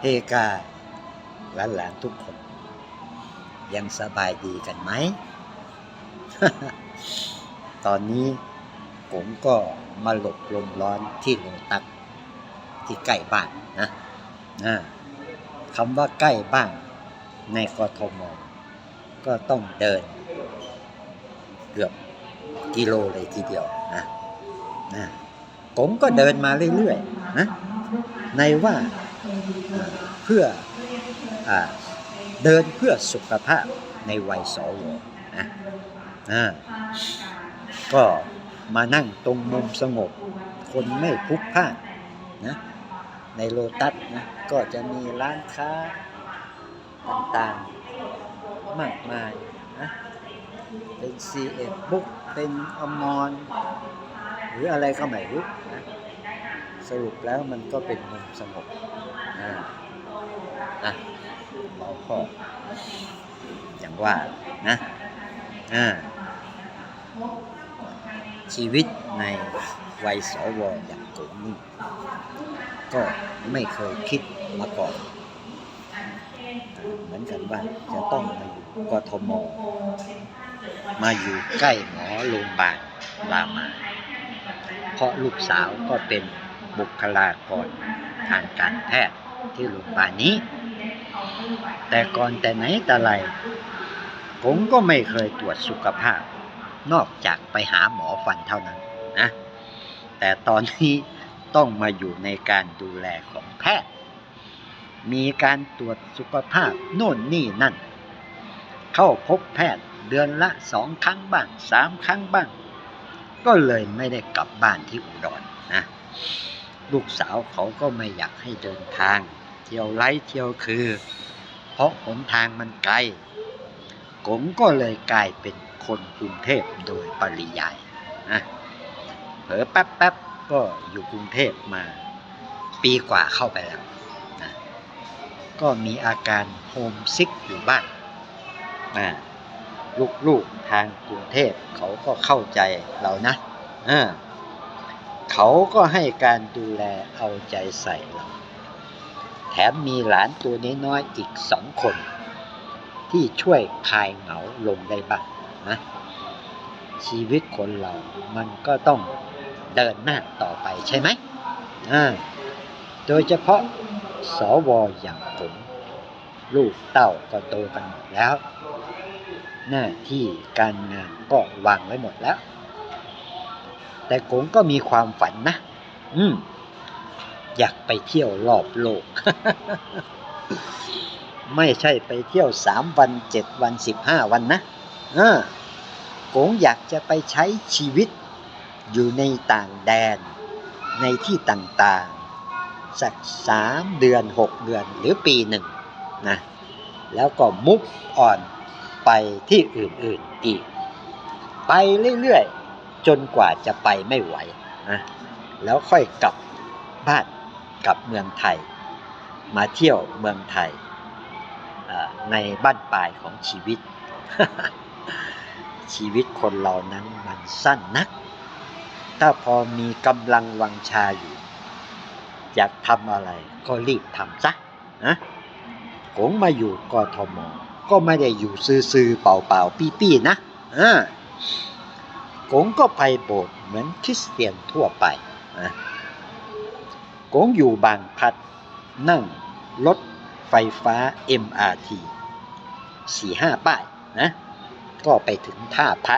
เฮกาหลานๆทุกคน ยังสบายดีกันไหม ตอนนี้ผมก็มาหลบลมร้อนที่โลตัสที่ใกล้บ้านนะนะคำว่าใกล้บ้านในกทมก็ต้องเดิน เกือบกิโลเลยทีเดียวนะนะผมก็เดินมาเรื่อยๆนะในว่า เพื่ออเดินเพื่อสุขภาพในวัยสวนะนะก็มานั่งตรงมุมสงบ คนไม่พลุกพล่านนะในโลตัสนะก็จะมีร้านค้าต่างๆมากมายนะเป็น CF บุ๊กเป็นอมรหรืออะไรก็ไม่รู้นะ สรุปแล้วมันก็เป็นมุมสงบนะอะเราก็อย่างว่านะอ่าชีวิตในวัยสวอย่างผมนี่ก็ไม่เคยคิดมาก่อน เหมือนกันว่าจะต้องมาอยู่กทม มาอยู่ใกล้หมอโรงพยาบาลรามา เพราะลูกสาวก็เป็น บุคลากรทางการแพทย์ที่โรงพยาบาลนี้ แต่ก่อนแต่ไหนแต่ไรผมก็ไม่เคยตรวจสุขภาพ นอกจากไปหาหมอฟันเท่านั้นนะแต่ตอนนี้ต้องมาอยู่ในการดูแลของแพทย์ มีการตรวจสุขภาพโน่นนี่นั่น เข้าพบแพทย์เดือนละสองครั้งบ้างสามครั้งบ้าง ก็เลยไม่ได้กลับบ้านที่อุดรนะ ลูกสาวเขาก็ไม่อยากให้เดินทาง เที่ยวไล่เที่ยวคือ เพราะหนทางมันไกลผมก็เลยกลายเป็นคนกรุงเทพโดยปริยายนะเผลอแป๊บๆก็อยู่กรุงเทพมา ปีกว่าเข้าไปแล้วนะก็มีอาการโฮมซิกอยู่บ้างนะลูกๆทางกรุงเทพเขาก็เข้าใจเรานะอ่า เขาก็ให้การดูแลเอาใจใส่เรา แถมมีหลานตัวน้อยๆอีกสองคน ที่ช่วยคลายเหงาลงได้บ้างนะชีวิตคนเรามันก็ต้องเดินหน้าต่อไปใช่ไหมอ่าโดยเฉพาะสวอย่างผมลูกเต้าก็โตกันหมดแล้ว หน้าที่การงานก็วางไว้หมดแล้ว แต่ผมก็มีความฝันนะ อืม อยากไปเที่ยวรอบโลก ไม่ใช่ไปเที่ยวสามวันเจ็ดวันสิบห้าวันนะเออผมอยากจะไปใช้ชีวิต อยู่ในต่างแดน ในที่ต่างๆ สักสามเดือนหกเดือนหรือปีหนึ่งนะ แล้วก็มุกอ่อนไปที่อื่นๆอีก ไปเรื่อยๆ จนกว่าจะไปไม่ไหวนะแล้วค่อยกลับบ้านกลับเมืองไทย มาเที่ยวเมืองไทยในบ้านปลายของชีวิต ชีวิตคนเรานั้นมันสั้นนัก ถ้าพอมีกำลังวังชาอยู่ อยากทำอะไรก็รีบทำซะนะผมมาอยู่กทมก็ไม่ได้อยู่ซื่อๆเปล่าๆปี้ๆนะอ่า ผมก็ไปโบสถ์เหมือนคริสเตียนทั่วไปนะผมอยู่บางพัดนั่งรถไฟฟ้า MRT สี่ห้าป้ายนะ ก็ไปถึงท่าพระ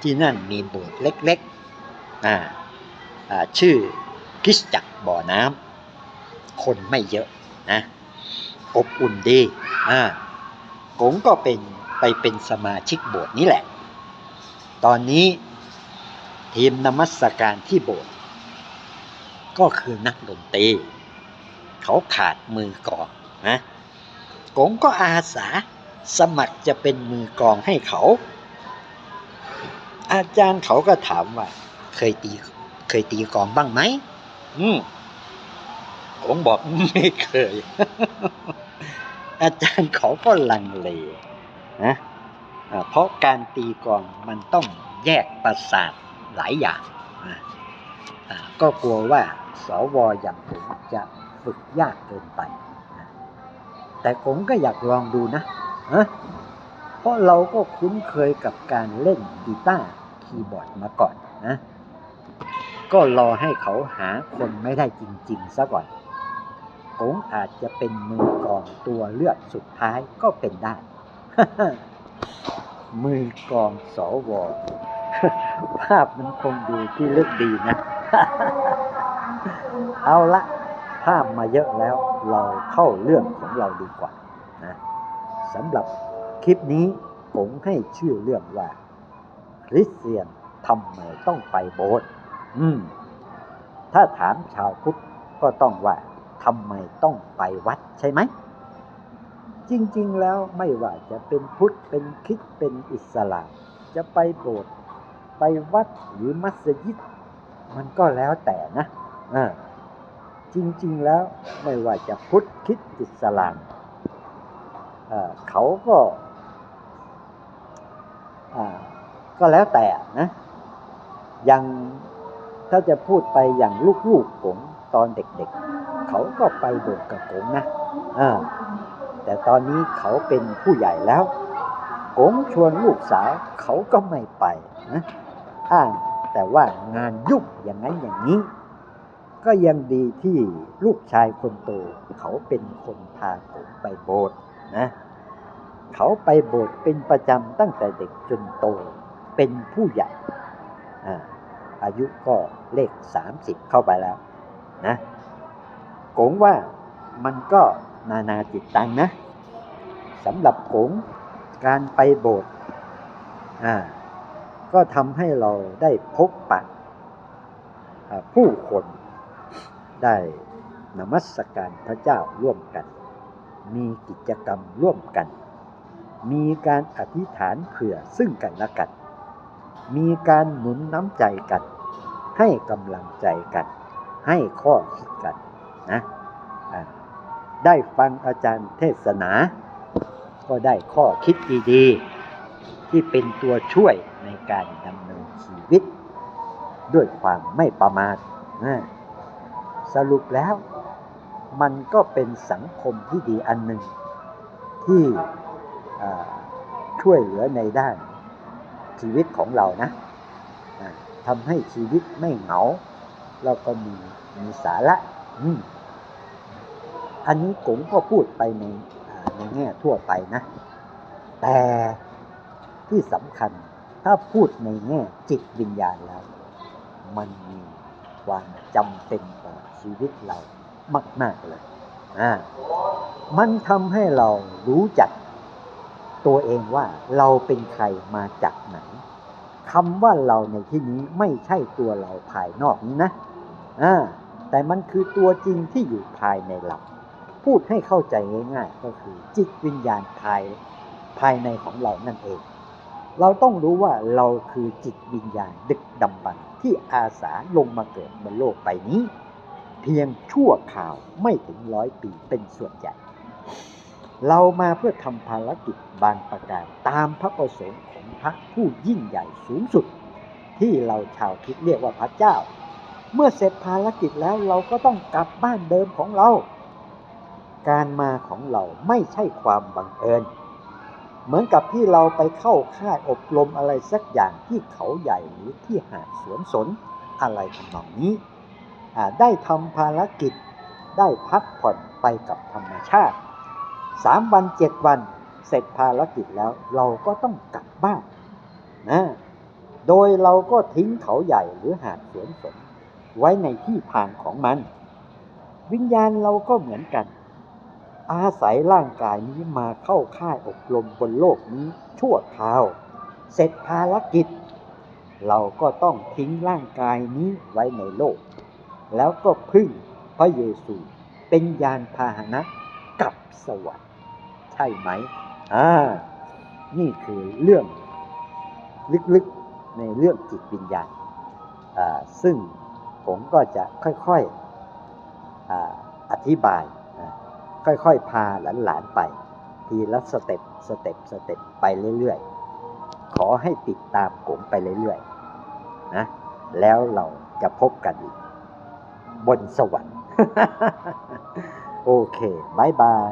ที่นั่นมีโบสถ์เล็กๆอ่าชื่อคริสจักรบ่อน้ำคนไม่เยอะนะอบอุ่นดีอ่าผมก็เป็นไปเป็นสมาชิกโบสถ์นี้แหละ ตอนนี้ทีมนมัสการที่โบสถ์ก็คือนักดนตรี เขาขาดมือกองนะผมก็อาสาสมัครจะเป็นมือกองให้เขา อาจารย์เขาก็ถามว่า เคยตีเคยตีกองบ้างไหมอืมผมบอกไม่เคย อาจารย์เขาก็ลังเลนะ เพราะการตีกองมันต้องแยกประสาทหลายอย่างนะก็กลัวว่าสวอย่างผมจะฝึกยากเกินไปนะแต่ผมก็อยากลองดูนะฮะเพราะเราก็คุ้นเคยกับการเล่นกีตาร์คีย์บอร์ดมาก่อนนะ ก็รอให้เขาหาคนไม่ได้จริงๆซะก่อนกงอาจจะเป็นมือกองตัวเลือกสุดท้ายก็เป็นได้ มือกองสอวภาพมันคงดูที่ลึกดีนะ เอาละภาพมาเยอะแล้วเราเข้าเรื่องของเราดีกว่านะสำหรับคลิปนี้ผมให้ชื่อเรื่องว่า คริสเตียนทำไมต้องไปโบสถ์อืม ถ้าถามชาวพุทธก็ต้องว่าทำไมต้องไปวัดใช่ไหม จริง ๆ แล้วไม่ว่าจะเป็นพุทธเป็นคริสต์เป็นอิสลาม จะไปโบสถ์ไปวัดหรือมัสยิด มันก็แล้วแต่นะอจริง ๆ แล้วไม่ว่าจะพุทธคริสต์อิสลามเขาก็ก็แล้วแต่นะอย่างถ้าจะพูดไปอย่างลูกๆกงตอนเด็กๆ เขาก็ไปโบสถ์กับกงนะอ่า แต่ตอนนี้เขาเป็นผู้ใหญ่แล้วกงชวนลูกสาวเขาก็ไม่ไปนะอ้างแต่ว่างานยุ่งอย่างนั้นอย่างนี้ ก็ยังดีที่ลูกชายคนโต เขาเป็นคนพาผมไปโบสถ์นะเขาไปโบสถ์เป็นประจำตั้งแต่เด็กจนโตเป็นผู้ใหญ่อายุก็เลขสามสิบเข้าไปแล้วนะโกงว่ามันก็ นานาจิตตังนะสำหรับโกงการไปโบสถ์อ่าก็ทำให้เราได้พบปะผู้คนได้นมัสการพระเจ้าร่วมกัน มีกิจกรรมร่วมกัน มีการอธิษฐานเผื่อซึ่งกันและกัน มีการหนุนน้ำใจกัน ให้กำลังใจกัน ให้ข้อคิดกันนะ ได้ฟังอาจารย์เทศนา ก็ได้ข้อคิดดีๆ ที่เป็นตัวช่วยในการดำเนินชีวิต ด้วยความไม่ประมาทสรุปแล้ว มันก็เป็นสังคมที่ดีอันหนึ่ง ที่ช่วยเหลือในด้านชีวิตของเรานะทำให้ชีวิตไม่เหงาแล้วก็มีมีสาระอืม อันนี้กงก็พูดไปในในแง่ทั่วไปนะ แต่ที่สำคัญถ้าพูดในแง่จิตวิญญาณแล้ว มันมีความจำเป็นต่อชีวิตเรามาก ๆ เลยอ่ามันทำให้เรารู้จักตัวเองว่าเราเป็นใครมาจากไหนคำว่าเราในที่นี้ไม่ใช่ตัวเราภายนอกนี้นะอ่าแต่มันคือตัวจริงที่อยู่ภายในเรา พูดให้เข้าใจง่ายๆ ก็คือ จิตวิญญาณภายภายในของเรานั่นเอง เราต้องรู้ว่าเราคือจิตวิญญาณดึกดำบรรพ์ที่อาสาลงมาเกิดบนโลกใบนี้ เพียงชั่วข่าวไม่ถึงร้อยปีเป็นส่วนใหญ่ เรามาเพื่อทำภารกิจบางประการตามพระประสงค์ของพระผู้ยิ่งใหญ่สูงสุด ที่เราชาวคิดเรียกว่าพระเจ้า เมื่อเสร็จภารกิจแล้วเราก็ต้องกลับบ้านเดิมของเรา การมาของเราไม่ใช่ความบังเอิญ เหมือนกับที่เราไปเข้าค่ายอบรมอะไรสักอย่างที่เขาใหญ่หรือที่หาดสวนสนอะไรทำนองนี้ ได้ทำภารกิจ ได้พักผ่อนไปกับธรรมชาติสามวันเจ็ดวันเสร็จภารกิจแล้วเราก็ต้องกลับบ้านนะโดยเราก็ทิ้งเขาใหญ่หรือหาดสวนสนไว้ในที่พานของมัน วิญญาณเราก็เหมือนกัน อาศัยร่างกายนี้มาเข้าค่ายอบรมบนโลกนี้ชั่วคราว เสร็จภารกิจ เราก็ต้องทิ้งร่างกายนี้ไว้ในโลก แล้วก็พึ่งพระเยซูเป็นยานพาหนะกับสวรรค์ใช่ไหมอ่านี่คือเรื่องลึกๆในเรื่องจิตวิญญาณซึ่งผมก็จะค่อยๆออธิบาย ค่อยๆ พาหลานๆไป ทีละสเต็ปสเต็ปสเต็ปไปเรื่อยๆ ขอให้ติดตามผมไปเรื่อยๆนะแล้วเราจะพบกันอีก บนสวรรค์ โอเคบายบาย